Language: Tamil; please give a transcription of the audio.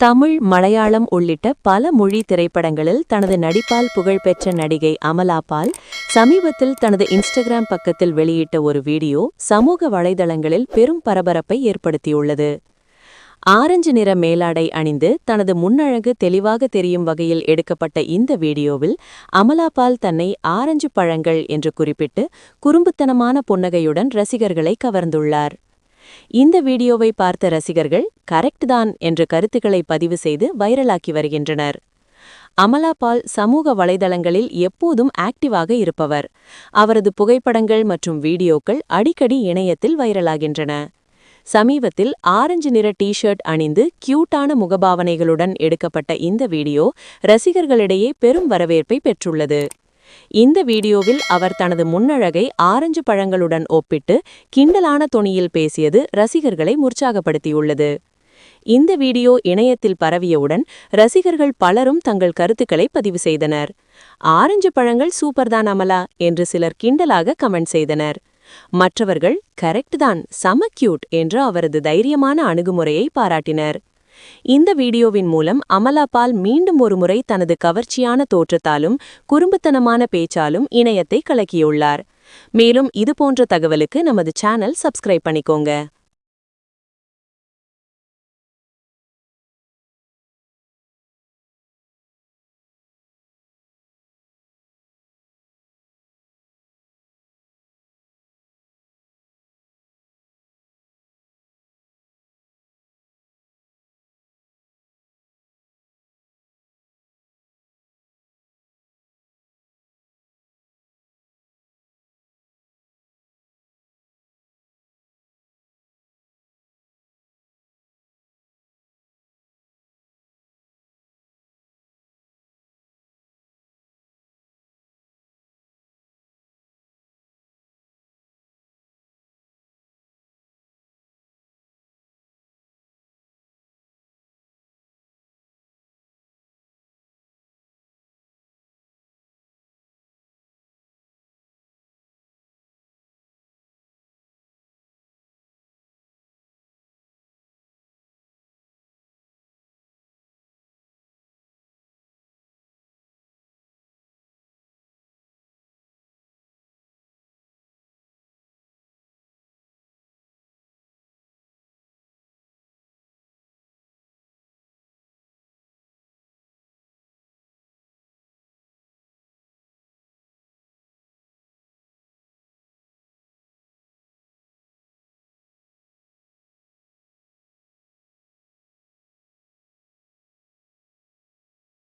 தமிழ் மலையாளம் உள்ளிட்ட பல மொழி திரைப்படங்களில் தனது நடிப்பால் புகழ்பெற்ற நடிகை அமலா பால் சமீபத்தில் தனது இன்ஸ்டாகிராம் பக்கத்தில் வெளியிட்ட ஒரு வீடியோ சமூக வலைதளங்களில் பெரும் பரபரப்பை ஏற்படுத்தியுள்ளது. ஆரஞ்சு நிற மேலாடை அணிந்து தனது முன்னழகு தெளிவாக தெரியும் வகையில் எடுக்கப்பட்ட இந்த வீடியோவில் அமலா பால் தன்னை ஆரஞ்சு பழங்கள் என்று குறிப்பிட்டு குறும்புத்தனமான புன்னகையுடன் ரசிகர்களை கவர்ந்துள்ளார். இந்த வீடியோவை பார்த்த ரசிகர்கள் கரெக்ட் தான் என்ற கருத்துக்களை பதிவு செய்து வைரலாக்கி வருகின்றனர். அமலா பால் சமூக வலைதளங்களில் எப்போதும் ஆக்டிவாக இருப்பவர். அவரது புகைப்படங்கள் மற்றும் வீடியோக்கள் அடிக்கடி இணையத்தில் வைரலாகின்றன. சமீபத்தில் ஆரஞ்சு நிற டி ஷர்ட் அணிந்து கியூட்டான முகபாவனைகளுடன் எடுக்கப்பட்ட இந்த வீடியோ ரசிகர்களிடையே பெரும் வரவேற்பை பெற்றுள்ளது. இந்த வீடியோவில் அவர் தனது முன்னழகை ஆரஞ்சு பழங்களுடன் ஒப்பிட்டு கிண்டலான தொனியில் பேசியது ரசிகர்களை உற்சாகப்படுத்தியுள்ளது இந்த வீடியோ இணையத்தில் பரவியவுடன் ரசிகர்கள் பலரும் தங்கள் கருத்துக்களை பதிவு செய்தனர். ஆரஞ்சு பழங்கள் சூப்பர்தான் அமலா என்று சிலர் கிண்டலாக கமெண்ட் செய்தனர். மற்றவர்கள் கரெக்ட் தான் சம கியூட் என்று அவரது தைரியமான அணுகுமுறையை பாராட்டினர். இந்த வீடியோவின் மூலம் அமலா பால் மீண்டும் ஒருமுறை தனது கவர்ச்சியான தோற்றத்தாலும் குறும்புத்தனமான பேச்சாலும் இணையத்தை கலக்கியுள்ளார். மேலும் இதுபோன்ற தகவலுக்கு நமது சேனல் சப்ஸ்கிரைப் பண்ணிக்கோங்க.